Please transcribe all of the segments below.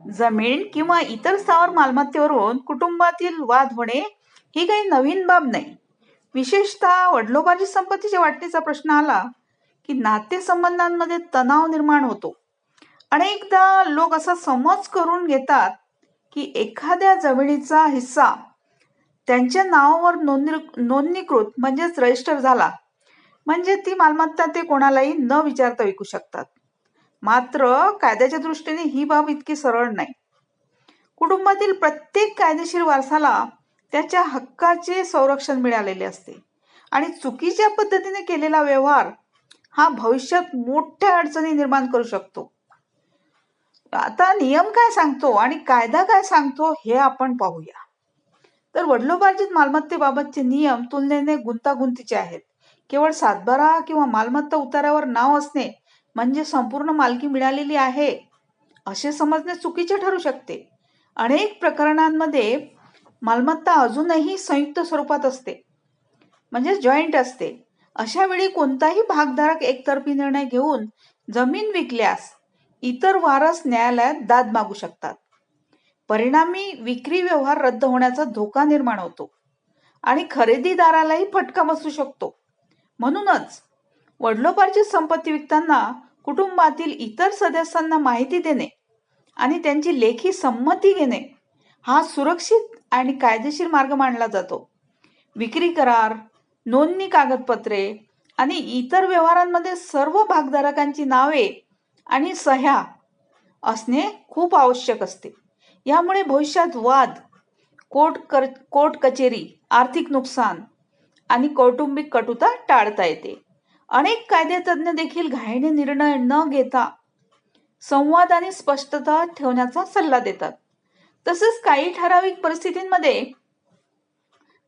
जमीन किंवा इतर स्थावर मालमत्तेवरून कुटुंबातील वाद होणे ही काही नवीन बाब नाही. विशेषतः वडिलोपार्जित संपत्तीच्या वाटणीचा प्रश्न आला की नातेसंबंधांमध्ये तणाव निर्माण होतो. अनेकदा लोक असा समज करून घेतात की एखाद्या जमिनीचा हिस्सा त्यांच्या नावावर नोंदणी नोंदणीकृत म्हणजेच रजिस्टर झाला. म्हणजे ती मालमत्ता ते कोणालाही न विचारता विकू शकतात. मात्र कायद्याच्या दृष्टीने ही बाब इतकी सरळ नाही. कुटुंबातील प्रत्येक कायदेशीर वारसाला त्याच्या हक्काचे संरक्षण मिळालेले असते आणि चुकीच्या पद्धतीने केलेला व्यवहार हा भविष्यात मोठ्या अडचणी निर्माण करू शकतो. आता नियम काय सांगतो आणि कायदा काय सांगतो हे आपण पाहूया. तर वडिलोपार्जित मालमत्तेबाबतचे नियम तुलनेने गुंतागुंतीचे आहेत. केवळ सातबारा किंवा मालमत्ता उतारावर नाव असणे म्हणजे संपूर्ण मालकी मिळालेली आहे असे समजणे चुकीचे ठरू शकते. अनेक प्रकरणांमध्ये मालमत्ता अजूनही संयुक्त स्वरूपात असते म्हणजे जॉईंट असते. अशा वेळी कोणताही भागधारक एकतर्फी निर्णय घेऊन जमीन विकल्यास इतर वारस न्यायालयात दाद मागू शकतात. परिणामी विक्री व्यवहार रद्द होण्याचा धोका निर्माण होतो आणि खरेदीदारालाही फटका बसू शकतो. म्हणूनच वडिलोपार्जित संपत्ती विकताना कुटुंबातील इतर सदस्यांना माहिती देणे आणि त्यांची लेखी संमती घेणे हा सुरक्षित आणि कायदेशीर मार्ग मानला जातो. विक्री करार नोंदणी कागदपत्रे आणि इतर व्यवहारांमध्ये सर्व भागधारकांची नावे आणि सह्या असणे खूप आवश्यक असते. यामुळे भविष्यात वाद कोर्ट कर कोर्ट कचेरी आर्थिक नुकसान आणि कौटुंबिक कटुता टाळता येते. अनेक कायदेतज्ञ देखील घाईने निर्णय न घेता संवाद आणि स्पष्टता ठेवण्याचा सल्ला देतात. तसेच काही ठराविक परिस्थितींमध्ये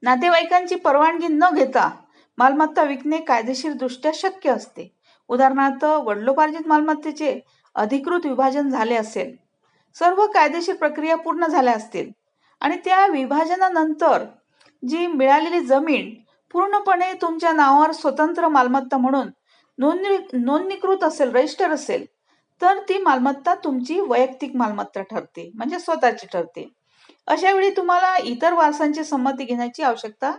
नातेवाईकांची परवानगी न घेता मालमत्ता विकणे कायदेशीर दृष्ट्या शक्य असते. उदाहरणार्थ वडलोपार्जित मालमत्तेचे अधिकृत विभाजन झाले असेल. सर्व कायदेशीर प्रक्रिया पूर्ण झाल्या असतील. आणि त्या विभाजनानंतर जी मिळालेली जमीन पूर्णपणे तुमच्या नावावर स्वतंत्र मालमत्ता म्हणून नोंदणी नोंदणीकृत असेल रजिस्टर असेल तर ती मालमत्ता तुमची वैयक्तिक मालमत्ता ठरते म्हणजे स्वतःची ठरते. अशा वेळी तुम्हाला इतर वारसांची संमती घेण्याची आवश्यकता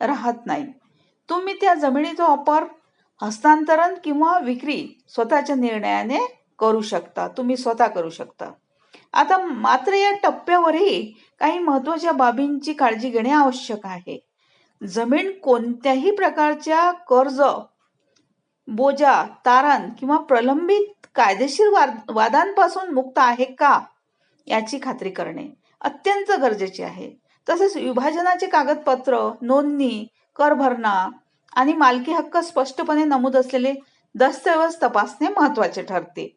राहत नाही. तुम्ही त्या जमिनीचा वापर हस्तांतरण किंवा विक्री स्वतःच्या निर्णयाने करू शकता तुम्ही स्वतः करू शकता. आता मात्र या टप्प्यावरही काही महत्त्वाच्या बाबींची काळजी घेणे आवश्यक आहे. जमीन कोणत्याही प्रकारच्या कर्ज बोजा तारण किंवा प्रलंबित कायदेशीर वाद वादांपासून मुक्त आहे का याची खात्री करणे अत्यंत गरजेचे आहे. तसेच विभाजनाचे कागदपत्र नोंदणी कर भरणा आणि मालकी हक्क स्पष्टपणे नमूद असलेले दस्तऐवज तपासणे महत्त्वाचे ठरते.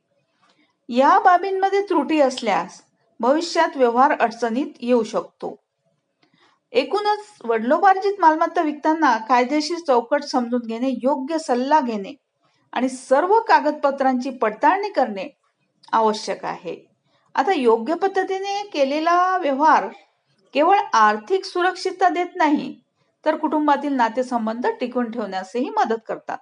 या बाबींमध्ये त्रुटी असल्यास भविष्यात व्यवहार अडचणीत येऊ शकतो. एकूणच वडिलोपार्जित मालमत्ता विकताना कायदेशीर चौकट समजून घेणे योग्य सल्ला घेणे आणि सर्व कागदपत्रांची पडताळणी करणे आवश्यक आहे. आता योग्य पद्धतीने केलेला व्यवहार केवळ आर्थिक सुरक्षितता देत नाही तर कुटुंबातील नातेसंबंध टिकून ठेवण्यासही मदत करतात.